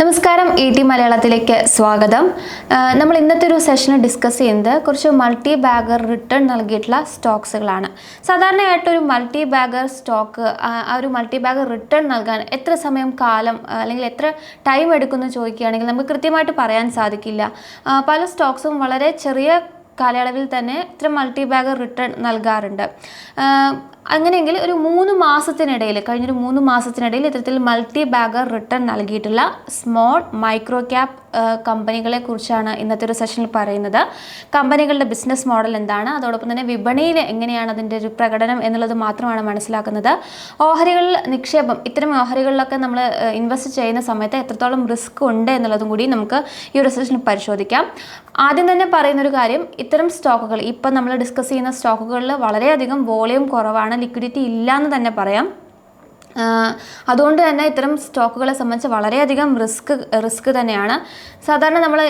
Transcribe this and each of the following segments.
നമസ്കാരം E T മലയാളത്തിലേക്ക് സ്വാഗതം. നമ്മൾ ഇന്നത്തെ ഒരു സെഷനിൽ ഡിസ്കസ് ചെയ്യുന്നത് കുറച്ച് മൾട്ടി ബാഗർ റിട്ടേൺ നൽകിയിട്ടുള്ള സ്റ്റോക്സുകളാണ്. സാധാരണയായിട്ട് ഒരു മൾട്ടി ബാഗർ സ്റ്റോക്ക് ആ ഒരു മൾട്ടി ബാഗർ റിട്ടേൺ നൽകാൻ എത്ര സമയം കാലം അല്ലെങ്കിൽ എത്ര ടൈം എടുക്കുമെന്ന് ചോദിക്കുകയാണെങ്കിൽ നമുക്ക് കൃത്യമായിട്ട് പറയാൻ സാധിക്കില്ല. പല സ്റ്റോക്സും വളരെ ചെറിയ കാലയളവിൽ തന്നെ ഇത്ര മൾട്ടി ബാഗർ റിട്ടേൺ നൽകാറുണ്ട് അങ്ങനെയെങ്കിൽ ഒരു മൂന്ന് മാസത്തിനിടയിൽ കഴിഞ്ഞൊരു മൂന്ന് മാസത്തിനിടയിൽ ഇത്തരത്തിൽ മൾട്ടി ബാഗർ റിട്ടേൺ നൽകിയിട്ടുള്ള സ്മോൾ മൈക്രോ ക്യാപ് കമ്പനികളെ കുറിച്ചാണ് ഇന്നത്തെ ഒരു സെഷനിൽ പറയുന്നത്. കമ്പനികളുടെ ബിസിനസ് മോഡൽ എന്താണ്? അതോടൊപ്പം തന്നെ വിപണിയിൽ എങ്ങനെയാണ് അതിന്റെ ഒരു പ്രകടനം എന്നുള്ളത് മാത്രമാണ് മനസ്സിലാക്കുന്നത്. ഓഹരികളിൽ നിക്ഷേപം ഇത്തരം ഓഹരികളിലൊക്കെ നമ്മൾ ഇൻവെസ്റ്റ് ചെയ്യുന്ന സമയത്ത് എത്രത്തോളം റിസ്ക് ഉണ്ട് എന്നുള്ളതും കൂടി നമുക്ക് ഈ ഒരു സെഷനിൽ പരിശോധിക്കാം. ആദ്യം തന്നെ പറയുന്നൊരു കാര്യം ഇത്തരം സ്റ്റോക്കുകൾ ഇപ്പം നമ്മൾ ഡിസ്കസ് ചെയ്യുന്ന സ്റ്റോക്കുകളിൽ വളരെയധികം വോളിയം കുറവാണ് ലിക്വിഡിറ്റി ഇല്ല എന്ന് തന്നെ പറയാം. അതുകൊണ്ട് തന്നെ ഇത്തരം സ്റ്റോക്കുകളെ സംബന്ധിച്ച് വളരെയധികം റിസ്ക് റിസ്ക് തന്നെയാണ്. സാധാരണ നമ്മൾ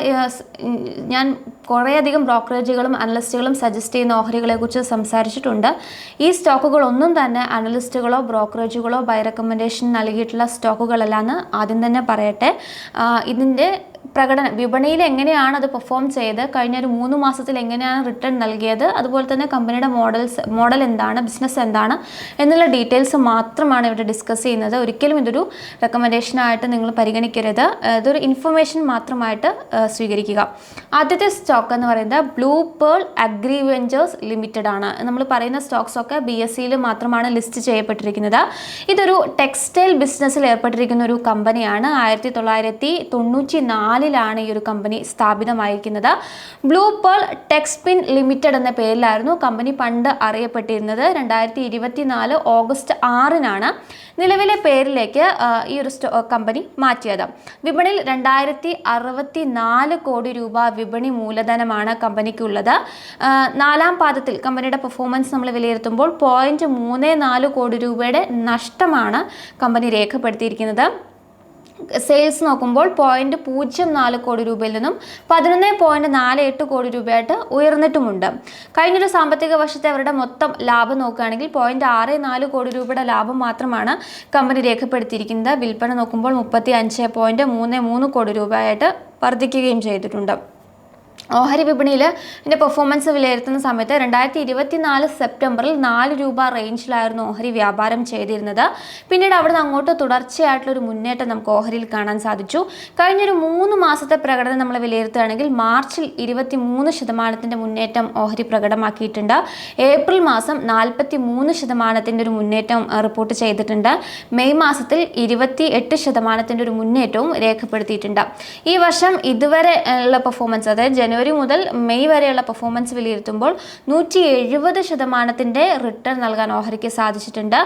ഞാൻ കുറേയധികം ബ്രോക്കറേജുകളും അനലിസ്റ്റുകളും സജസ്റ്റ് ചെയ്യുന്ന ഓഹരികളെക്കുറിച്ച് സംസാരിച്ചിട്ടുണ്ട്. ഈ സ്റ്റോക്കുകളൊന്നും തന്നെ അനലിസ്റ്റുകളോ ബ്രോക്കറേജുകളോ ബൈ റെക്കമെൻഡേഷൻ നൽകിയിട്ടുള്ള സ്റ്റോക്കുകളല്ലാന്ന് ആദ്യം തന്നെ പറയട്ടെ. ഇതിന്റെ പ്രകടനം വിപണിയിൽ എങ്ങനെയാണ് അത് പെർഫോം ചെയ്ത് കഴിഞ്ഞ ഒരു മൂന്ന് മാസത്തിൽ എങ്ങനെയാണ് റിട്ടേൺ നൽകിയത് അതുപോലെ തന്നെ കമ്പനിയുടെ മോഡൽസ് മോഡൽ എന്താണ് ബിസിനസ് എന്താണ് എന്നുള്ള ഡീറ്റെയിൽസ് മാത്രമാണ് ഇവിടെ ഡിസ്കസ് ചെയ്യുന്നത്. ഒരിക്കലും ഇതൊരു റെക്കമെൻഡേഷനായിട്ട് നിങ്ങൾ പരിഗണിക്കരുത്. ഇതൊരു ഇൻഫർമേഷൻ മാത്രമായിട്ട് സ്വീകരിക്കുക. ആദ്യത്തെ സ്റ്റോക്ക് എന്ന് പറയുന്നത് blue pearl agri ventures limited ആണ്. നമ്മൾ പറയുന്ന സ്റ്റോക്സ് ഒക്കെ ബി എസ് സിയിൽ മാത്രമാണ് ലിസ്റ്റ് ചെയ്യപ്പെട്ടിരിക്കുന്നത്. ഇതൊരു ടെക്സ്റ്റൈൽ ബിസിനസ്സിൽ ഏർപ്പെട്ടിരിക്കുന്ന ഒരു കമ്പനിയാണ് ആയിരത്തി തൊള്ളായിരത്തി തൊണ്ണൂറ്റി നാലിലാണ് ഈ ഒരു കമ്പനി സ്ഥാപിതമായിരിക്കുന്നത്. ബ്ലൂ പേൾ ടെക്സ്പിൻ ലിമിറ്റഡ് എന്ന പേരിലായിരുന്നു കമ്പനി പണ്ട് അറിയപ്പെട്ടിരുന്നത്. രണ്ടായിരത്തി ഇരുപത്തി നാല് ഓഗസ്റ്റ് ആറിനാണ് നിലവിലെ പേരിലേക്ക് ഈ ഒരു കമ്പനി മാറ്റിയത്. വിപണിയിൽ രണ്ടായിരത്തി അറുപത്തി നാല് കോടി രൂപ വിപണി മൂലധനമാണ് കമ്പനിക്കുള്ളത്. നാലാം പാദത്തിൽ കമ്പനിയുടെ പെർഫോമൻസ് നമ്മൾ വിലയിരുത്തുമ്പോൾ പോയിന്റ് മൂന്ന് നാല് കോടി രൂപയുടെ നഷ്ടമാണ് കമ്പനി രേഖപ്പെടുത്തിയിരിക്കുന്നത്. സെയിൽസ് നോക്കുമ്പോൾ പോയിന്റ് പൂജ്യം നാല് കോടി രൂപയിൽ നിന്നും പതിനൊന്ന് പോയിന്റ് നാല് എട്ട് കോടി രൂപയായിട്ട് ഉയർന്നിട്ടുമുണ്ട്. കഴിഞ്ഞൊരു സാമ്പത്തിക വർഷത്തെ അവരുടെ മൊത്തം ലാഭം നോക്കുകയാണെങ്കിൽ പോയിന്റ് ആറ് നാല് കോടി രൂപയുടെ ലാഭം മാത്രമാണ് കമ്പനി രേഖപ്പെടുത്തിയിരിക്കുന്നത്. വിൽപ്പന നോക്കുമ്പോൾ മുപ്പത്തി അഞ്ച് പോയിന്റ് മൂന്ന് മൂന്ന് കോടി രൂപയായിട്ട് വർദ്ധിക്കുകയും ചെയ്തിട്ടുണ്ട്. ഓഹരി വിപണിയിൽ ഇതിന്റെ പെർഫോമൻസ് വിലയിരുത്തുന്ന സമയത്ത് രണ്ടായിരത്തി ഇരുപത്തിനാല് സെപ്റ്റംബറിൽ നാല് രൂപ റേഞ്ചിലായിരുന്നു ഓഹരി വ്യാപാരം ചെയ്തിരുന്നത്. പിന്നീട് അവിടെ നിന്ന് അങ്ങോട്ട് തുടർച്ചയായിട്ടുള്ള ഒരു മുന്നേറ്റം നമുക്ക് ഓഹരിയിൽ കാണാൻ സാധിച്ചു. കഴിഞ്ഞൊരു മൂന്ന് മാസത്തെ പ്രകടനം നമ്മൾ വിലയിരുത്തുകയാണെങ്കിൽ മാർച്ചിൽ ഇരുപത്തി മൂന്ന് ശതമാനത്തിന്റെ മുന്നേറ്റം ഓഹരി പ്രകടമാക്കിയിട്ടുണ്ട്. ഏപ്രിൽ മാസം നാൽപ്പത്തി മൂന്ന് ശതമാനത്തിന്റെ ഒരു മുന്നേറ്റം റിപ്പോർട്ട് ചെയ്തിട്ടുണ്ട്. മെയ് മാസത്തിൽ ഇരുപത്തി എട്ട് ശതമാനത്തിന്റെ ഒരു മുന്നേറ്റവും രേഖപ്പെടുത്തിയിട്ടുണ്ട്. ഈ വർഷം ഇതുവരെ ഉള്ള പെർഫോമൻസ് അതായത് ജനുവരി മുതൽ മെയ് വരെയുള്ള പെർഫോമൻസ് വിലയിരുത്തുമ്പോൾ നൂറ്റി എഴുപത് ശതമാനത്തിന്റെ റിട്ടേൺ നൽകാൻ ഓഹരിക്ക് സാധിച്ചിട്ടുണ്ട്.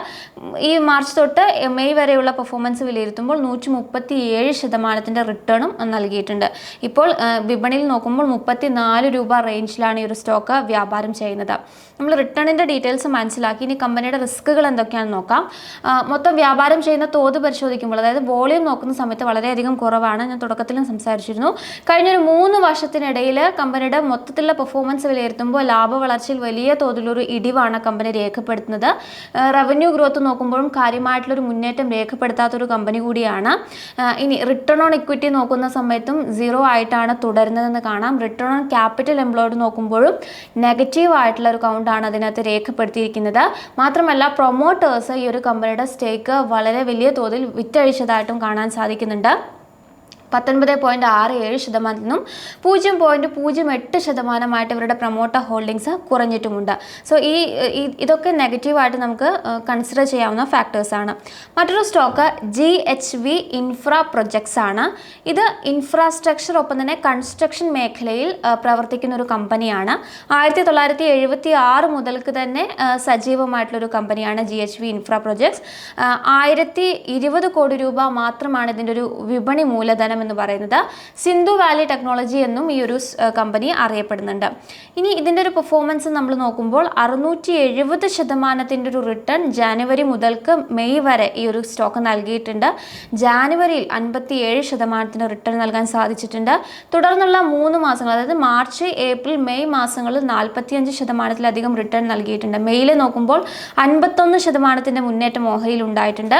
ഈ മാർച്ച് തൊട്ട് മെയ് വരെയുള്ള പെർഫോമൻസ് വിലയിരുത്തുമ്പോൾ നൂറ്റി മുപ്പത്തി ഏഴ് ശതമാനത്തിന്റെ റിട്ടേണും നൽകിയിട്ടുണ്ട്. ഇപ്പോൾ വിപണിയിൽ നോക്കുമ്പോൾ മുപ്പത്തി നാല് രൂപ റേഞ്ചിലാണ് ഈ ഒരു സ്റ്റോക്ക് വ്യാപാരം ചെയ്യുന്നത്. നമ്മൾ റിട്ടേണിന്റെ ഡീറ്റെയിൽസ് മനസ്സിലാക്കി. ഇനി കമ്പനിയുടെ റിസ്ക്കുകൾ എന്തൊക്കെയാണെന്ന് നോക്കാം. മൊത്തം വ്യാപാരം ചെയ്യുന്ന തോത് പരിശോധിക്കുമ്പോൾ അതായത് വോളിയം നോക്കുന്ന സമയത്ത് വളരെയധികം കുറവാണ്. ഞാൻ തുടക്കത്തിലും സംസാരിച്ചിരുന്നു. കഴിഞ്ഞൊരു മൂന്ന് വർഷത്തിനിടയിൽ കമ്പനിയുടെ മൊത്തത്തിലുള്ള പെർഫോമൻസ് വിലയിരുത്തുമ്പോൾ ലാഭ വളർച്ചയിൽ വലിയ തോതിലൊരു ഇടിവാണ് കമ്പനി രേഖപ്പെടുത്തുന്നത്. റവന്യൂ ഗ്രോത്ത് നോക്കുമ്പോഴും കാര്യമായിട്ടുള്ളൊരു മുന്നേറ്റം രേഖപ്പെടുത്താത്തൊരു കമ്പനി കൂടിയാണ്. ഇനി റിട്ടേൺ ഓൺ ഇക്വിറ്റി നോക്കുന്ന സമയത്തും സീറോ ആയിട്ടാണ് തുടരുന്നതെന്ന് കാണാം. റിട്ടേൺ ഓൺ ക്യാപിറ്റൽ എംപ്ലോയ്ഡ് നോക്കുമ്പോഴും നെഗറ്റീവ് ആയിട്ടുള്ള ഒരു കൗണ്ടാണ് അതിനകത്ത് രേഖപ്പെടുത്തിയിരിക്കുന്നത്. മാത്രമല്ല പ്രൊമോട്ടേഴ്സ് ഈ ഒരു കമ്പനിയുടെ സ്റ്റേക്ക് വളരെ വലിയ തോതിൽ വിറ്റഴിച്ചതായിട്ടും കാണാൻ സാധിക്കുന്നുണ്ട്. പത്തൊൻപത് പോയിന്റ് ആറ് ഏഴ് ശതമാനത്തിൽ നിന്നും പൂജ്യം പോയിന്റ് പൂജ്യം എട്ട് ശതമാനമായിട്ട് ഇവരുടെ പ്രൊമോട്ടർ ഹോൾഡിങ്സ് കുറഞ്ഞിട്ടുമുണ്ട്. സോ ഈ ഇതൊക്കെ നെഗറ്റീവായിട്ട് നമുക്ക് കൺസിഡർ ചെയ്യാവുന്ന ഫാക്ടേഴ്സ് ആണ്. മറ്റൊരു stock G H V infra projects ആണ്. ഇത് ഇൻഫ്രാസ്ട്രക്ചർ ഒപ്പം തന്നെ കൺസ്ട്രക്ഷൻ മേഖലയിൽ പ്രവർത്തിക്കുന്ന ഒരു കമ്പനിയാണ് ആയിരത്തി തൊള്ളായിരത്തി എഴുപത്തി ആറ് മുതൽക്ക് തന്നെ സജീവമായിട്ടുള്ളൊരു കമ്പനിയാണ് G H V infra projects ആയിരത്തി ഇരുപത് കോടി രൂപ മാത്രമാണ് ഇതിന്റെ ഒരു വിപണി മൂലധനം എന്ന് പറയുന്നത് സിന്ധു വാലി ടെക്നോളജി എന്നും ഈ ഒരു കമ്പനി അറിയപ്പെടുന്നുണ്ട്. ഇനി ഇതിന്റെ ഒരു പെർഫോമൻസ് നമ്മൾ നോക്കുമ്പോൾ അറുന്നൂറ്റി എഴുപത് ശതമാനത്തിന്റെ ഒരു റിട്ടേൺ ജാനുവരി മുതൽക്ക് മെയ് വരെ ഈ ഒരു സ്റ്റോക്ക് നൽകിയിട്ടുണ്ട്. ജാനുവരിയിൽ അൻപത്തി ഏഴ് ശതമാനത്തിന് റിട്ടേൺ നൽകാൻ സാധിച്ചിട്ടുണ്ട്. തുടർന്നുള്ള മൂന്ന് മാസങ്ങൾ അതായത് മാർച്ച് ഏപ്രിൽ മെയ് മാസങ്ങളിൽ നാൽപ്പത്തിയഞ്ച് ശതമാനത്തിലധികം റിട്ടേൺ നൽകിയിട്ടുണ്ട്. മെയ്യിൽ നോക്കുമ്പോൾ അൻപത്തൊന്ന് ശതമാനത്തിന്റെ മുന്നേറ്റം ഓഹരിയിൽ ഉണ്ടായിട്ടുണ്ട്.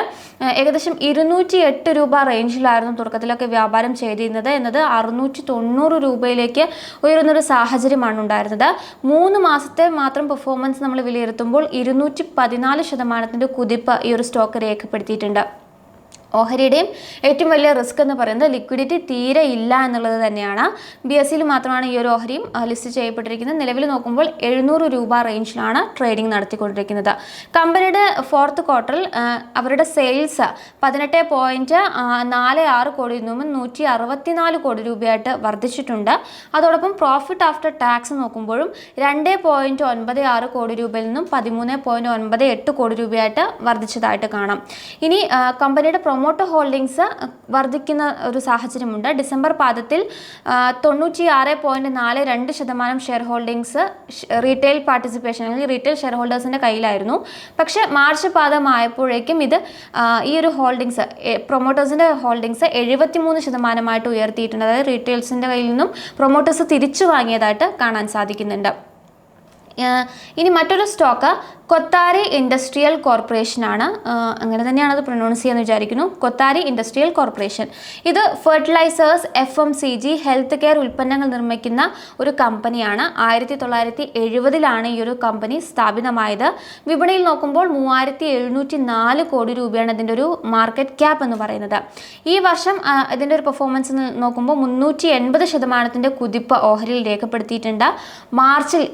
ഏകദേശം ഇരുന്നൂറ്റി എട്ട് രൂപ റേഞ്ചിലായിരുന്നു തുടക്കത്തിലൊക്കെ വ്യാപാരം വ്യാപാരം ചെയ്തിരുന്നത് എന്നത് അറുന്നൂറ്റി തൊണ്ണൂറ് രൂപയിലേക്ക് ഉയരുന്നൊരു സാഹചര്യമാണ് ഉണ്ടായിരുന്നത്. മൂന്ന് മാസത്തെ മാത്രം പെർഫോമൻസ് നമ്മൾ വിലയിരുത്തുമ്പോൾ ഇരുന്നൂറ്റി പതിനാല് ശതമാനത്തിന്റെ കുതിപ്പ് ഈ ഒരു സ്റ്റോക്ക് രേഖപ്പെടുത്തിയിട്ടുണ്ട്. ഓഹരിയുടെയും ഏറ്റവും വലിയ റിസ്ക് എന്ന് പറയുന്നത് ലിക്വിഡിറ്റി തീരെ ഇല്ല എന്നുള്ളത് തന്നെയാണ്. ബി എസ് സിയിൽ മാത്രമാണ് ഈ ഒരു ഓഹരിയും ലിസ്റ്റ് ചെയ്യപ്പെട്ടിരിക്കുന്നത്. നിലവിൽ നോക്കുമ്പോൾ എഴുന്നൂറ് രൂപ റേഞ്ചിലാണ് ട്രേഡിംഗ് നടത്തിക്കൊണ്ടിരിക്കുന്നത്. കമ്പനിയുടെ ഫോർത്ത് ക്വാർട്ടറിൽ അവരുടെ സെയിൽസ് പതിനെട്ട് പോയിന്റ് നാല് ആറ് കോടി നിന്നും നൂറ്റി അറുപത്തിനാല് കോടി രൂപയായിട്ട് വർദ്ധിച്ചിട്ടുണ്ട്. അതോടൊപ്പം പ്രോഫിറ്റ് ആഫ്റ്റർ ടാക്സ് നോക്കുമ്പോഴും രണ്ട് പോയിന്റ് ഒൻപത് ആറ് കോടി രൂപയിൽ നിന്നും പതിമൂന്ന് പോയിന്റ് ഒൻപത് എട്ട് കോടി രൂപയായിട്ട് വർദ്ധിച്ചതായിട്ട് കാണാം. ഇനി കമ്പനിയുടെ കമ്പനിയുടെ പ്രൊമോട്ടർ ഹോൾഡിങ്സ് വർദ്ധിക്കുന്ന ഒരു സാഹചര്യമുണ്ട്. ഡിസംബർ പാദത്തിൽ തൊണ്ണൂറ്റി ആറ് പോയിന്റ് നാല് രണ്ട് ശതമാനം ഷെയർ ഹോൾഡിങ്സ് റീറ്റെയിൽ പാർട്ടിസിപ്പേഷൻ അല്ലെങ്കിൽ റീറ്റെയിൽ ഷെയർ ഹോൾഡേഴ്സിന്റെ കയ്യിലായിരുന്നു. പക്ഷേ മാർച്ച് പാദമായപ്പോഴേക്കും ഇത് ഈ ഒരു ഹോൾഡിങ്സ് പ്രൊമോട്ടേഴ്സിന്റെ ഹോൾഡിങ്സ് എഴുപത്തിമൂന്ന് ശതമാനമായിട്ട് ഉയർത്തിയിട്ടുണ്ട്. അതായത് റീറ്റെയിൽസിന്റെ കയ്യിൽ നിന്നും പ്രൊമോട്ടേഴ്സ് തിരിച്ചു വാങ്ങിയതായിട്ട് കാണാൻ സാധിക്കുന്നുണ്ട്. ഇനി മറ്റൊരു സ്റ്റോക്ക് കൊത്താരി ഇൻഡസ്ട്രിയൽ കോർപ്പറേഷനാണ് അങ്ങനെ തന്നെയാണ് അത് പ്രൊനൗൺസ് ചെയ്യാന്ന് വിചാരിക്കുന്നു. കൊത്താരി ഇൻഡസ്ട്രിയൽ കോർപ്പറേഷൻ ഇത് fertilisers F M C G health care ഉൽപ്പന്നങ്ങൾ നിർമ്മിക്കുന്ന ഒരു കമ്പനിയാണ് ആയിരത്തി തൊള്ളായിരത്തി എഴുപതിലാണ് ഈ ഒരു കമ്പനി സ്ഥാപിതമായത്. വിപണിയിൽ നോക്കുമ്പോൾ മൂവായിരത്തി എഴുന്നൂറ്റി നാല് കോടി രൂപയാണ് ഇതിന്റെ ഒരു മാർക്കറ്റ് ക്യാപ്പ് എന്ന് പറയുന്നത്. ഈ വർഷം ഇതിന്റെ ഒരു പെർഫോമൻസ് നോക്കുമ്പോൾ മുന്നൂറ്റി എൺപത് ശതമാനത്തിന്റെ കുതിപ്പ് ഓഹരിയിൽ രേഖപ്പെടുത്തിയിട്ടുണ്ട്. മാർച്ചിൽ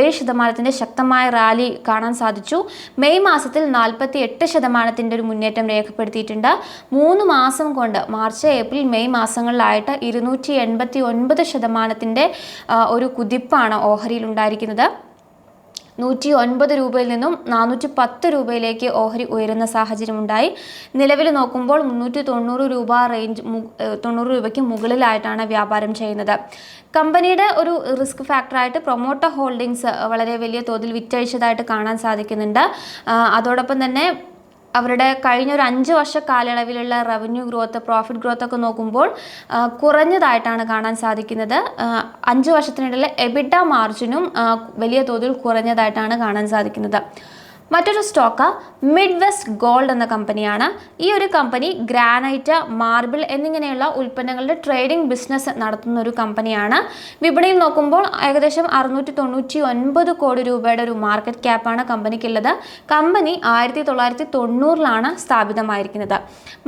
എഴുപത്തിയേഴ് ശതമാനത്തിന്റെ ശക്തമായ റാലി കാണാൻ സാധിച്ചു. മെയ് മാസത്തിൽ നാൽപ്പത്തി എട്ട് ശതമാനത്തിന്റെ ഒരു മുന്നേറ്റം രേഖപ്പെടുത്തിയിട്ടുണ്ട്. മൂന്ന് മാസം കൊണ്ട് മാർച്ച് ഏപ്രിൽ മെയ് മാസങ്ങളിലായിട്ട് ഇരുന്നൂറ്റി എൺപത്തി ഒൻപത് ശതമാനത്തിന്റെ ഒരു കുതിപ്പാണ് ഓഹരിയിൽ ഉണ്ടായിരിക്കുന്നത്. നൂറ്റി ഒൻപത് രൂപയിൽ നിന്നും നാനൂറ്റി പത്ത് രൂപയിലേക്ക് ഓഹരി ഉയരുന്ന സാഹചര്യമുണ്ടായി. നിലവിൽ നോക്കുമ്പോൾ മുന്നൂറ്റി തൊണ്ണൂറ് രൂപ റേഞ്ച് തൊണ്ണൂറ് രൂപയ്ക്ക് മുകളിലായിട്ടാണ് വ്യാപാരം ചെയ്യുന്നത്. കമ്പനിയുടെ ഒരു റിസ്ക് ഫാക്ടറായിട്ട് പ്രൊമോട്ടർ ഹോൾഡിംഗ്സ് വളരെ വലിയ തോതിൽ വിറ്റഴിച്ചതായിട്ട് കാണാൻ സാധിക്കുന്നുണ്ട്. അതോടൊപ്പം തന്നെ അവരുടെ കഴിഞ്ഞ ഒരു അഞ്ച് വർഷ കാലയളവിലുള്ള റവന്യൂ ഗ്രോത്ത് പ്രോഫിറ്റ് ഗ്രോത്ത് ഒക്കെ നോക്കുമ്പോൾ കുറഞ്ഞതായിട്ടാണ് കാണാൻ സാധിക്കുന്നത്. അഞ്ച് വർഷത്തിനിടയിലെ എബിഡ മാർജിനും വലിയ തോതിൽ കുറഞ്ഞതായിട്ടാണ് കാണാൻ സാധിക്കുന്നത്. മറ്റൊരു സ്റ്റോക്ക് മിഡ് വെസ്റ്റ് ഗോൾഡ് എന്ന കമ്പനിയാണ്. ഈ ഒരു കമ്പനി ഗ്രാനൈറ്റ് മാർബിൾ എന്നിങ്ങനെയുള്ള ഉൽപ്പന്നങ്ങളുടെ ട്രേഡിംഗ് ബിസിനസ് നടത്തുന്ന ഒരു കമ്പനിയാണ്. വിപണിയിൽ നോക്കുമ്പോൾ ഏകദേശം അറുന്നൂറ്റി തൊണ്ണൂറ്റി ഒൻപത് കോടി രൂപയുടെ ഒരു മാർക്കറ്റ് ക്യാപ്പാണ് കമ്പനിക്കുള്ളത്. കമ്പനി ആയിരത്തി തൊള്ളായിരത്തി തൊണ്ണൂറിലാണ് സ്ഥാപിതമായിരിക്കുന്നത്.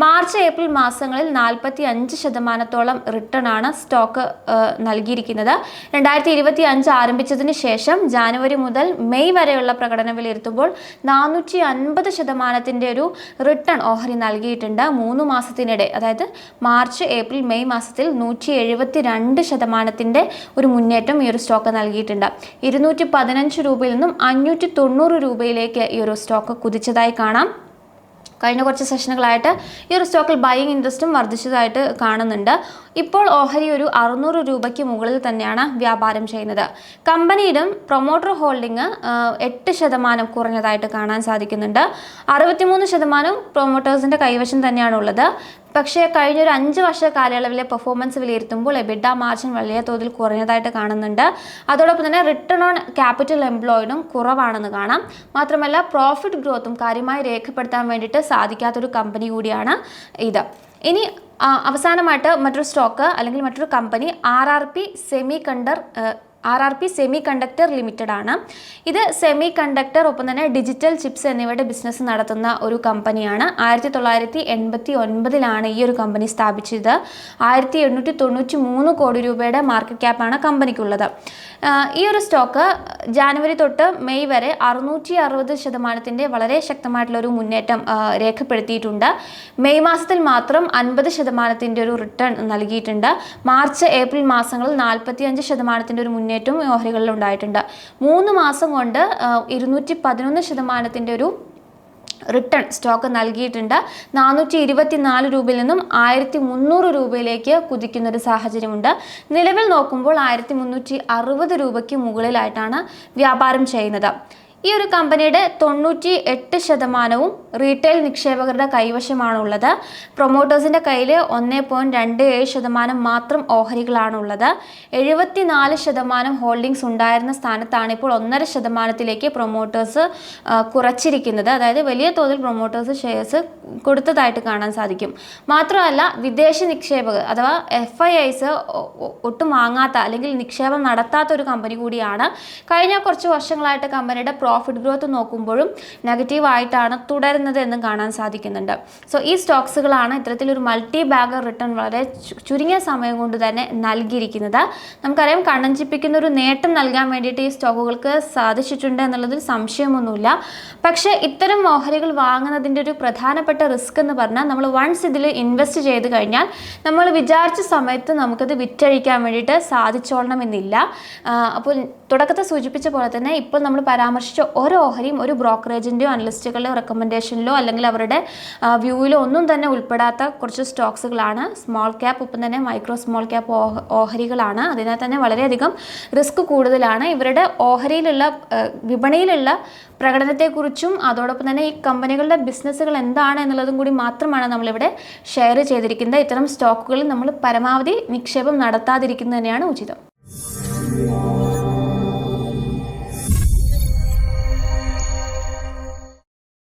മാർച്ച് ഏപ്രിൽ മാസങ്ങളിൽ നാൽപ്പത്തി അഞ്ച് ശതമാനത്തോളം റിട്ടേൺ ആണ് സ്റ്റോക്ക് നൽകിയിരിക്കുന്നത്. രണ്ടായിരത്തി ഇരുപത്തി അഞ്ച് ആരംഭിച്ചതിന് ശേഷം ജാനുവരി മുതൽ മെയ് വരെയുള്ള പ്രകടനം വിലയിരുത്തുമ്പോൾ നാനൂറ്റി അൻപത് ശതമാനത്തിന്റെ ഒരു റിട്ടേൺ ഓഹരി നൽകിയിട്ടുണ്ട് മൂന്ന് മാസത്തിനിടെ. അതായത് മാർച്ച് ഏപ്രിൽ മെയ് മാസത്തിൽ നൂറ്റി എഴുപത്തി രണ്ട് ശതമാനത്തിന്റെ ഒരു മുന്നേറ്റം ഈ ഒരു സ്റ്റോക്ക് നൽകിയിട്ടുണ്ട്. ഇരുന്നൂറ്റി പതിനഞ്ച് രൂപയിൽ നിന്നും അഞ്ഞൂറ്റി തൊണ്ണൂറ് രൂപയിലേക്ക് ഈ ഒരു സ്റ്റോക്ക് കുതിച്ചതായി കാണാം. കഴിഞ്ഞ കുറച്ച് സെഷനുകളായിട്ട് ഈ ഒരു സ്റ്റോക്കിൽ ബൈയിങ് ഇൻട്രസ്റ്റും വർദ്ധിച്ചതായിട്ട് കാണുന്നുണ്ട്. ഇപ്പോൾ ഓഹരി ഒരു അറുന്നൂറ് രൂപയ്ക്ക് മുകളിൽ തന്നെയാണ് വ്യാപാരം ചെയ്യുന്നത്. കമ്പനിയിലും പ്രൊമോട്ടർ ഹോൾഡിംഗ് എട്ട് ശതമാനം കുറഞ്ഞതായിട്ട് കാണാൻ സാധിക്കുന്നുണ്ട്. അറുപത്തിമൂന്ന് ശതമാനം പ്രൊമോട്ടേഴ്സിന്റെ കൈവശം തന്നെയാണ് ഉള്ളത് പക്ഷേ കഴിഞ്ഞൊരു അഞ്ച് വർഷ കാലയളവിലെ പെർഫോമൻസ് വിലയിരുത്തുമ്പോൾ എബിഡ മാർജിൻ വലിയ തോതിൽ കുറഞ്ഞതായിട്ട് കാണുന്നുണ്ട്. അതോടൊപ്പം തന്നെ റിട്ടേൺ ഓൺ ക്യാപിറ്റൽ എംപ്ലോയിഡും കുറവാണെന്ന് കാണാം. മാത്രമല്ല പ്രോഫിറ്റ് ഗ്രോത്തും കാര്യമായി രേഖപ്പെടുത്താൻ വേണ്ടിയിട്ട് സാധിക്കാത്തൊരു കമ്പനി കൂടിയാണ് ഇത്. ഇനി അവസാനമായിട്ട് മറ്റൊരു സ്റ്റോക്ക് അല്ലെങ്കിൽ മറ്റൊരു company R R P semiconductor R R P semiconductor limited ആണ് ഇത് സെമി കണ്ടക്ടർ ഒപ്പം തന്നെ ഡിജിറ്റൽ ചിപ്സ് എന്നിവയുടെ ബിസിനസ് നടത്തുന്ന ഒരു കമ്പനിയാണ്. ആയിരത്തി തൊള്ളായിരത്തി എൺപത്തി ഒൻപതിലാണ് ഈ ഒരു കമ്പനി സ്ഥാപിച്ചത്. ആയിരത്തി എണ്ണൂറ്റി തൊണ്ണൂറ്റി മൂന്ന് കോടി രൂപയുടെ മാർക്കറ്റ് ക്യാപ്പാണ് കമ്പനിക്കുള്ളത്. ഈ ഒരു സ്റ്റോക്ക് ജാനുവരി തൊട്ട് മെയ് വരെ അറുന്നൂറ്റി അറുപത് ശതമാനത്തിന്റെ വളരെ ശക്തമായിട്ടുള്ള ഒരു മുന്നേറ്റം രേഖപ്പെടുത്തിയിട്ടുണ്ട്. മെയ് മാസത്തിൽ മാത്രം അൻപത് ശതമാനത്തിന്റെ ഒരു റിട്ടേൺ നൽകിയിട്ടുണ്ട്. മാർച്ച് ഏപ്രിൽ മാസങ്ങളിൽ നാൽപ്പത്തി അഞ്ച് ശതമാനത്തിന്റെ ഒരു മുന്നേറ്റവും ഓഹരികളിൽ ഉണ്ടായിട്ടുണ്ട്. മൂന്ന് മാസം കൊണ്ട് ഇരുന്നൂറ്റി പതിനൊന്ന് ശതമാനത്തിന്റെ ഒരു റിട്ടേൺ സ്റ്റോക്ക് നൽകിയിട്ടുണ്ട്. നാനൂറ്റി ഇരുപത്തി നാല് രൂപയിൽ നിന്നും ആയിരത്തി മുന്നൂറ് രൂപയിലേക്ക് കുതിക്കുന്ന ഒരു സാഹചര്യമുണ്ട്. നിലവിൽ നോക്കുമ്പോൾ ആയിരത്തി മുന്നൂറ്റി അറുപത് രൂപയ്ക്ക് മുകളിലായിട്ടാണ് വ്യാപാരം ചെയ്യുന്നത്. ഈ ഒരു കമ്പനിയുടെ തൊണ്ണൂറ്റി എട്ട് ശതമാനവും റീറ്റെയിൽ നിക്ഷേപകരുടെ കൈവശമാണുള്ളത്. പ്രൊമോട്ടേഴ്സിന്റെ കയ്യിൽ ഒന്ന് പോയിന്റ് രണ്ട് ഏഴ് ശതമാനം മാത്രം ഓഹരികളാണുള്ളത്. എഴുപത്തിനാല് ശതമാനം ഹോൾഡിങ്സ് ഉണ്ടായിരുന്ന സ്ഥാനത്താണ് ഇപ്പോൾ ഒന്നര ശതമാനത്തിലേക്ക് പ്രൊമോട്ടേഴ്സ് കുറച്ചിരിക്കുന്നത്. അതായത് വലിയ തോതിൽ പ്രൊമോട്ടേഴ്സ് ഷെയർസ് കൊടുത്തതായിട്ട് കാണാൻ സാധിക്കും. മാത്രമല്ല വിദേശ നിക്ഷേപകർ അഥവാ എഫ് ഐ ഐസ് ഒട്ടും വാങ്ങാത്ത അല്ലെങ്കിൽ നിക്ഷേപം നടത്താത്ത ഒരു കമ്പനി കൂടിയാണ്. കഴിഞ്ഞ കുറച്ച് വർഷങ്ങളായിട്ട് കമ്പനിയുടെ പ്രോഫിറ്റ് ഗ്രോത്ത് നോക്കുമ്പോഴും നെഗറ്റീവ് ആയിട്ടാണ് തുടരുന്നത് എന്നും കാണാൻ സാധിക്കുന്നുണ്ട്. സോ ഈ സ്റ്റോക്സുകളാണ് ഇത്തരത്തിലൊരു മൾട്ടി ബാഗർ റിട്ടേൺ വളരെ ചുരുങ്ങിയ സമയം കൊണ്ട് തന്നെ നൽകിയിരിക്കുന്നത്. നമുക്കറിയാം കണ്ണഞ്ചിപ്പിക്കുന്ന ഒരു നേട്ടം നൽകാൻ വേണ്ടിയിട്ട് ഈ സ്റ്റോക്കുകൾക്ക് സാധിച്ചിട്ടുണ്ട് എന്നുള്ളതിൽ സംശയമൊന്നുമില്ല. പക്ഷേ ഇത്തരം ഓഹരികൾ വാങ്ങുന്നതിന്റെ ഒരു പ്രധാനപ്പെട്ട റിസ്ക് എന്ന് പറഞ്ഞാൽ നമ്മൾ വൺസ് ഇതിൽ ഇൻവെസ്റ്റ് ചെയ്ത് കഴിഞ്ഞാൽ നമ്മൾ വിചാരിച്ച സമയത്ത് നമുക്കത് വിറ്റഴിക്കാൻ വേണ്ടിയിട്ട് സാധിച്ചോളണമെന്നില്ല അപ്പോൾ തുടക്കത്തിൽ സൂചിപ്പിച്ച പോലെ തന്നെ ഇപ്പോൾ നമ്മൾ പരാമർശിച്ച ഓരോ ഓഹരിയും ഒരു ബ്രോക്കറേജിന്റെയോ അനലിസ്റ്റുകളുടെ റെക്കമെൻഡേഷനിലോ അല്ലെങ്കിൽ അവരുടെ വ്യൂവിലോ ഒന്നും തന്നെ ഉൾപ്പെടാത്ത കുറച്ച് സ്റ്റോക്സുകളാണ്. സ്മോൾ ക്യാപ്പ് ഒപ്പം തന്നെ മൈക്രോ സ്മോൾ ക്യാപ്പ് ഓഹരികളാണ്. അതിനാൽ തന്നെ വളരെയധികം റിസ്ക് കൂടുതലാണ്. ഇവരുടെ ഓഹരിയിലുള്ള വിപണിയിലുള്ള പ്രകടനത്തെക്കുറിച്ചും അതോടൊപ്പം തന്നെ ഈ കമ്പനികളുടെ ബിസിനസ്സുകൾ എന്താണ് എന്നുള്ളതും കൂടി മാത്രമാണ് നമ്മളിവിടെ ഷെയർ ചെയ്തിരിക്കുന്നത്. ഇത്തരം സ്റ്റോക്കുകളിൽ നമ്മൾ പരമാവധി നിക്ഷേപം നടത്താതിരിക്കുന്നത് തന്നെയാണ് ഉചിതം.